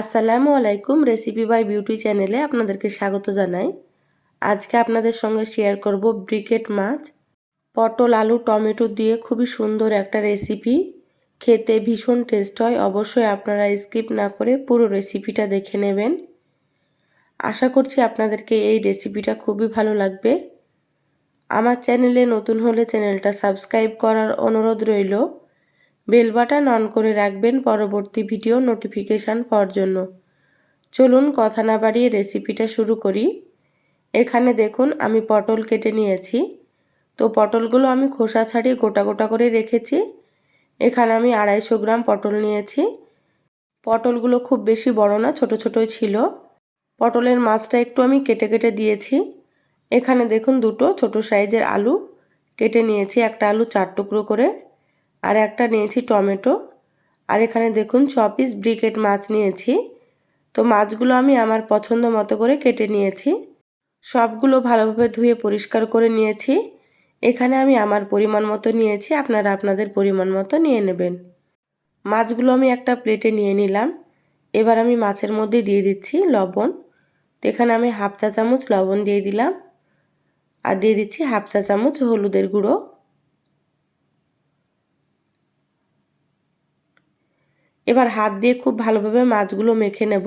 আসসালামু আলাইকুম recipe by beauty চ্যানেলে আপনাদেরকে স্বাগত জানাই। আজকে আপনাদের সঙ্গে শেয়ার করব ব্রিকেট মাছ, পটল, আলু, টমেটো দিয়ে খুবই সুন্দর একটা রেসিপি খেতে ভীষণ টেস্ট হয়, অবশ্যই আপনারা স্কিপ না করে পুরো রেসিপিটা দেখে নেবেন। আশা করছি আপনাদেরকে এই রেসিপিটা খুবই ভালো লাগবে। আমার চ্যানেলে নতুন হলে চ্যানেলটা সাবস্ক্রাইব করার অনুরোধ রইল। বেল বাটন অন করে রাখবেন পরবর্তী ভিডিও নোটিফিকেশান পাওয়ার জন্য। চলুন কথা না বাড়িয়ে রেসিপিটা শুরু করি। এখানে দেখুন, আমি পটল কেটে নিয়েছি। তো পটলগুলো আমি খোসা ছাড়িয়ে গোটা গোটা করে রেখেছি। এখানে আমি আড়াইশো গ্রাম পটল নিয়েছি। পটলগুলো খুব বেশি বড় না, ছোট ছোটোই ছিল। পটলের মাছটা একটু আমি কেটে কেটে দিয়েছি। এখানে দেখুন দুটো ছোট সাইজের আলু কেটে নিয়েছি, একটা আলু চার টুকরো করে। আর একটা নিয়েছি টমেটো। আর এখানে দেখুন ছ পিস ব্রিকেট মাছ নিয়েছি। তো মাছগুলো আমি আমার পছন্দ মতো করে কেটে নিয়েছি। সবগুলো ভালোভাবে ধুয়ে পরিষ্কার করে নিয়েছি। এখানে আমি আমার পরিমাণ মতো নিয়েছি, আপনারা আপনাদের পরিমাণ মতো নিয়ে নেবেন। মাছগুলো আমি একটা প্লেটে নিয়ে নিলাম। এবার আমি মাছের মধ্যে দিয়ে দিচ্ছি লবণ। তো এখানে আমি হাফ চা চামচ লবণ দিয়ে দিলাম। আর দিয়ে দিচ্ছি হাফ চা চামচ হলুদের গুঁড়ো। এবার হাত দিয়ে খুব ভালোভাবে মাছগুলো মেখে নেব,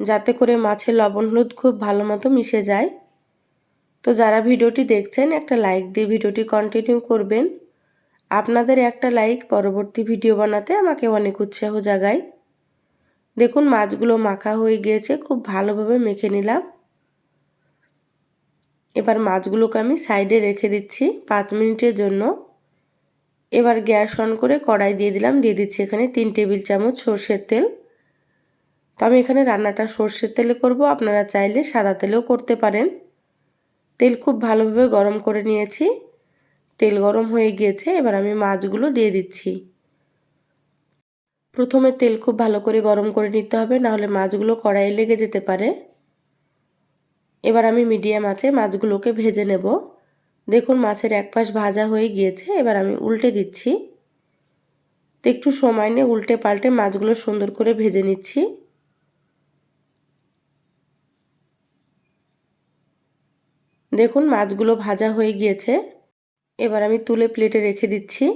যাতে করে মাছের লবণ হলুদ খুব ভালো মতো মিশে যায়। তো যারা ভিডিওটি দেখছেন, একটা লাইক দিয়ে ভিডিওটি কন্টিনিউ করবেন। আপনাদের একটা লাইক পরবর্তী ভিডিও বানাতে আমাকে অনেক উৎসাহ জাগায়। দেখুন, মাছগুলো মাখা হয়ে গিয়েছে, খুব ভালোভাবে মেখে নিলাম। এবার মাছগুলোকে আমি সাইডে রেখে দিচ্ছি পাঁচ মিনিটের জন্য। এবার গ্যাস অন করে কড়াই দিয়ে দিলাম। দিয়ে দিচ্ছি এখানে তিন টেবিল চামচ সর্ষের তেল। তো আমি এখানে রান্নাটা সর্ষের তেলে করব। আপনারা চাইলে সাদা তেলেও করতে পারেন। তেল খুব ভালোভাবে গরম করে নিয়েছি। তেল গরম হয়ে গিয়েছে। এবার আমি মাছগুলো দিয়ে দিচ্ছি। প্রথমে তেল খুব ভালো করে গরম করে নিতে হবে, নাহলে মাছগুলো কড়াইয়ে লেগে যেতে পারে। এবার আমি মিডিয়াম আছে মাছগুলোকে ভেজে নেব। দেখুন মাছের এক পাশ ভাজা হয়ে গিয়েছে, এবার আমি উল্টে দিচ্ছি। তো একটু সময় নিয়ে উল্টে পাল্টে মাছগুলো সুন্দর করে ভেজে নিচ্ছি। দেখুন মাছগুলো ভাজা হয়ে গিয়েছে, এবার আমি তুলে প্লেটে রেখে দিচ্ছি।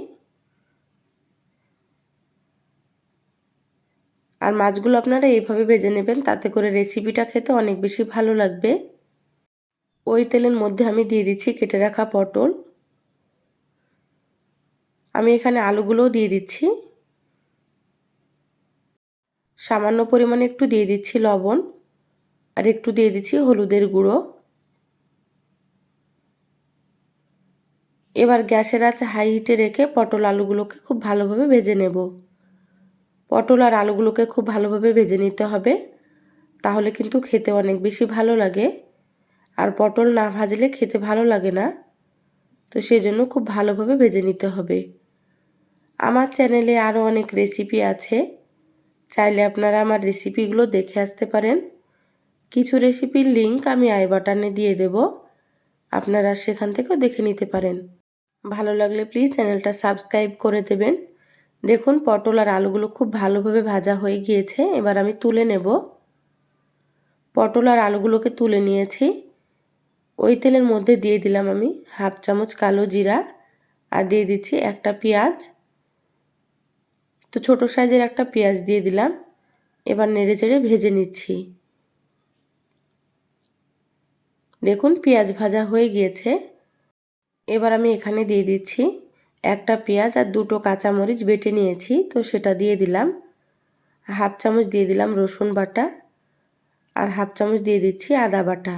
আর মাছগুলো আপনারা এইভাবে ভেজে নেবেন, তাতে করে রেসিপিটা খেতে অনেক বেশি ভালো লাগবে। ওই তেলের মধ্যে আমি দিয়ে দিচ্ছি কেটে রাখা পটল। আমি এখানে আলুগুলোও দিয়ে দিচ্ছি। সামান্য পরিমাণে একটু দিয়ে দিচ্ছি লবণ আর একটু দিয়ে দিচ্ছি হলুদের গুঁড়ো। এবার গ্যাসের আছে হাই হিটে রেখে পটল আলুগুলোকে খুব ভালোভাবে ভেজে নেব। পটল আর আলুগুলোকে খুব ভালোভাবে ভেজে নিতে হবে। তাহলে কিন্তু খেতে অনেক বেশি ভালো লাগে। আর পটল না ভাজলে খেতে ভালো লাগে না। তো সেই জন্য খুব ভালোভাবে ভেজে নিতে হবে। আমার চ্যানেলে আরও অনেক রেসিপি আছে। চাইলে আপনারা আমার রেসিপিগুলো দেখে আসতে পারেন। কিছু রেসিপির লিঙ্ক আমি আই বাটনে দিয়ে দেব। আপনারা সেখান থেকেও দেখে নিতে পারেন। ভালো লাগলে প্লিজ চ্যানেলটা সাবস্ক্রাইব করে দেবেন। দেখুন পটল আর আলুগুলো খুব ভালোভাবে ভাজা হয়ে গিয়েছে। এবার আমি তুলে নেব। পটল আর আলুগুলোকে তুলে নিয়েছি। ওই তেলের মধ্যে দিয়ে দিলাম আমি হাফ চামচ কালো জিরা আর দিয়ে দিচ্ছি একটা পেঁয়াজ। তো ছোট সাইজের একটা পেঁয়াজ দিয়ে দিলাম। এবার নেড়ে চেড়ে ভেজে নিচ্ছি। দেখুন পেঁয়াজ ভাজা হয়ে গিয়েছে। এবার আমি এখানে দিয়ে দিচ্ছি একটা পেঁয়াজ আর দুটো কাঁচামরিচ বেটে নিয়েছি, তো সেটা দিয়ে দিলাম। হাফ চামচ দিয়ে দিলাম রসুন বাটা আর হাফ চামচ দিয়ে দিচ্ছি আদা বাটা।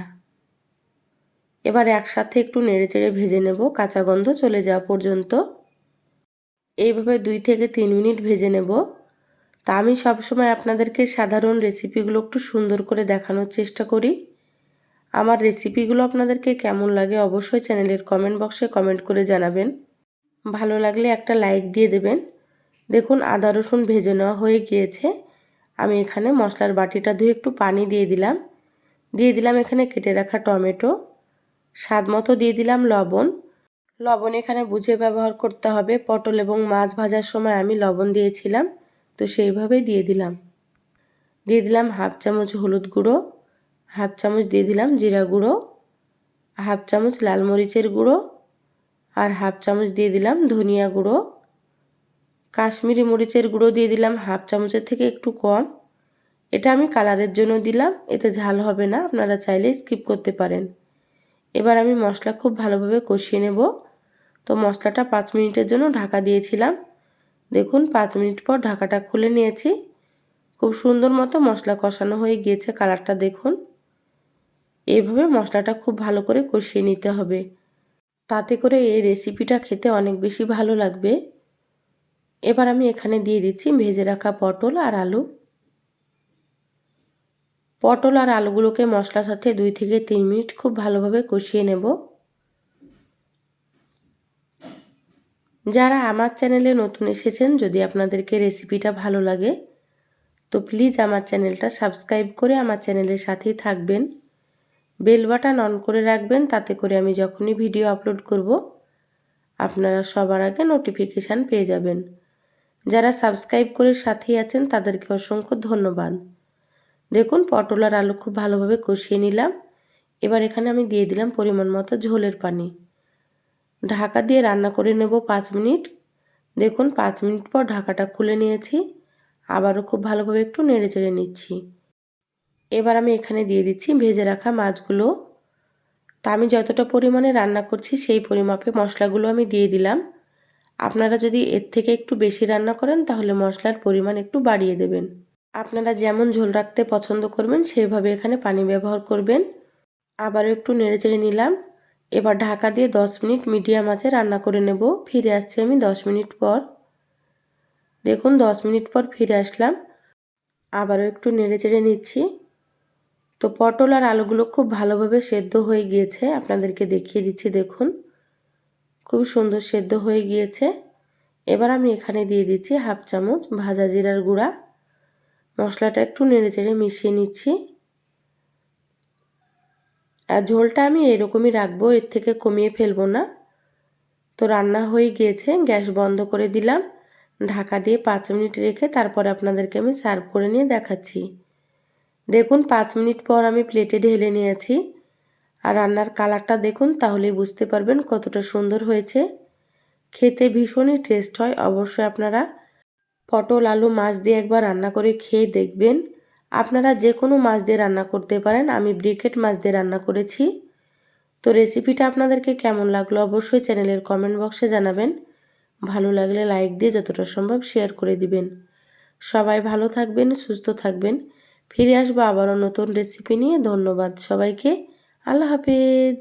এবার একসাথে একটু নেড়ে চেড়ে ভেজে নেব, কাঁচা গন্ধ চলে যাওয়া পর্যন্ত। এইভাবে দুই থেকে তিন মিনিট ভেজে নেব। তা আমি সবসময় আপনাদেরকে সাধারণ রেসিপিগুলো একটু সুন্দর করে দেখানোর চেষ্টা করি। আমার রেসিপিগুলো আপনাদেরকে কেমন লাগে অবশ্যই চ্যানেলের কমেন্ট বক্সে কমেন্ট করে জানাবেন। ভালো লাগলে একটা লাইক দিয়ে দেবেন। দেখুন আদা রসুন ভেজে নেওয়া হয়ে গিয়েছে। আমি এখানে মশলার বাটিটা ধুয়ে একটু পানি দিয়ে দিলাম। দিয়ে দিলাম এখানে কেটে রাখা টমেটো। স্বাদ মতো দিয়ে দিলাম লবণ। লবণ এখানে বুঝে ব্যবহার করতে হবে। পটল এবং মাছ ভাজার সময় আমি লবণ দিয়েছিলাম, তো সেইভাবেই দিয়ে দিলাম। দিয়ে দিলাম হাফ চামচ হলুদ গুঁড়ো, হাফ চামচ দিয়ে দিলাম জিরা গুঁড়ো, হাফ চামচ লাল মরিচের গুঁড়ো আর হাফ চামচ দিয়ে দিলাম ধনিয়া গুঁড়ো। কাশ্মীরি মরিচের গুঁড়ো দিয়ে দিলাম হাফ চামচের থেকে একটু কম। এটা আমি কালারের জন্য দিলাম, এতে ঝাল হবে না, আপনারা চাইলে স্কিপ করতে পারেন। এবার আমি মশলা খুব ভালোভাবে কষিয়ে নেব। তো মশলাটা পাঁচ মিনিটের জন্য ঢাকা দিয়েছিলাম। দেখুন, পাঁচ মিনিট পর ঢাকাটা খুলে নিয়েছি। খুব সুন্দর মতো মশলা কষানো হয়ে গিয়েছে কালারটা, দেখুন। এইভাবে মশলাটা খুব ভালো করে কষিয়ে নিতে হবে। তাতে করে এই রেসিপিটা খেতে অনেক বেশি ভালো লাগবে। এবার আমি এখানে দিয়ে দিচ্ছি ভেজে রাখা পটল আর আলু। পটল আর আলুগুলোকে মশলার সাথে দুই থেকে তিন মিনিট খুব ভালোভাবে কষিয়ে নেব। যারা আমার চ্যানেলে নতুন এসেছেন, যদি আপনাদেরকে রেসিপিটা ভালো লাগে, তো প্লিজ আমার চ্যানেলটা সাবস্ক্রাইব করে আমার চ্যানেলের সাথেই থাকবেন। বেল বাটন অন করে রাখবেন, তাতে করে আমি যখনই ভিডিও আপলোড করব, আপনারা সবার আগে নোটিফিকেশান পেয়ে যাবেন। যারা সাবস্ক্রাইব করে সাথেই আছেন, তাদেরকে অসংখ্য ধন্যবাদ। দেখুন, পটল আর আলু খুব ভালোভাবে কষিয়ে নিলাম। এবার এখানে আমি দিয়ে দিলাম পরিমাণ মতো ঝোলের পানি। ঢাকা দিয়ে রান্না করে নেব পাঁচ মিনিট। দেখুন, পাঁচ মিনিট পর ঢাকাটা খুলে নিয়েছি। আবারও খুব ভালোভাবে একটু নেড়ে চেড়ে নিচ্ছি। এবার আমি এখানে দিয়ে দিচ্ছি ভেজে রাখা মাছগুলো। তা আমি যতটা পরিমাণে রান্না করছি সেই পরিমাপে মশলাগুলো আমি দিয়ে দিলাম। আপনারা যদি এর থেকে একটু বেশি রান্না করেন তাহলে মশলার পরিমাণ একটু বাড়িয়ে দেবেন। আপনারা যেমন ঝোল রাখতে পছন্দ করবেন, সেভাবে এখানে পানি ব্যবহার করবেন। আবারও একটু নেড়ে চেড়ে নিলাম। এবার ঢাকা দিয়ে দশ মিনিট মিডিয়াম আছে রান্না করে নেব। ফিরে আসছি আমি দশ মিনিট পর। দেখুন, দশ মিনিট পর ফিরে আসলাম। আবারও একটু নেড়ে চেড়ে নিচ্ছি। তো পটল আর আলুগুলো খুব ভালোভাবে সেদ্ধ হয়ে গিয়েছে। আপনাদেরকে দেখিয়ে দিচ্ছি, দেখুন। খুব সুন্দর সেদ্ধ হয়ে গিয়েছে। এবার আমি এখানে দিয়ে দিচ্ছি হাফ চামচ ভাজা জিরার গুঁড়া। মশলাটা একটু নেড়ে চেড়ে মিশিয়ে নিচ্ছি। আর ঝোলটা আমি এরকমই রাখব, এর থেকে কমিয়ে ফেলব না। তো রান্না হয়ে গিয়েছে, গ্যাস বন্ধ করে দিলাম। ঢাকা দিয়ে পাঁচ মিনিট রেখে তারপরে আপনাদেরকে আমি সার্ভ করে নিয়ে দেখাচ্ছি। দেখুন, পাঁচ মিনিট পর আমি প্লেটে ঢেলে নিয়েছি। আর রান্নার কালারটা দেখুন, তাহলেই বুঝতে পারবেন কতটা সুন্দর হয়েছে। খেতে ভীষণই টেস্ট হয়, অবশ্যই আপনারা পটল, আলু, মাছ দিয়ে একবার রান্না করে খেয়ে দেখবেন। আপনারা যে কোনো মাছ দিয়ে রান্না করতে পারেন। আমি ব্রিকেট মাছ দিয়ে রান্না করেছি। তো রেসিপিটা আপনাদেরকে কেমন লাগল অবশ্যই চ্যানেলের কমেন্ট বক্সে জানাবেন। ভালো লাগলে লাইক দিয়ে যতটা সম্ভব শেয়ার করে দিবেন। সবাই ভালো থাকবেন, সুস্থ থাকবেন। ফিরে আসব আবারও নতুন রেসিপি নিয়ে। ধন্যবাদ সবাইকে। আল্লাহ হাফেজ।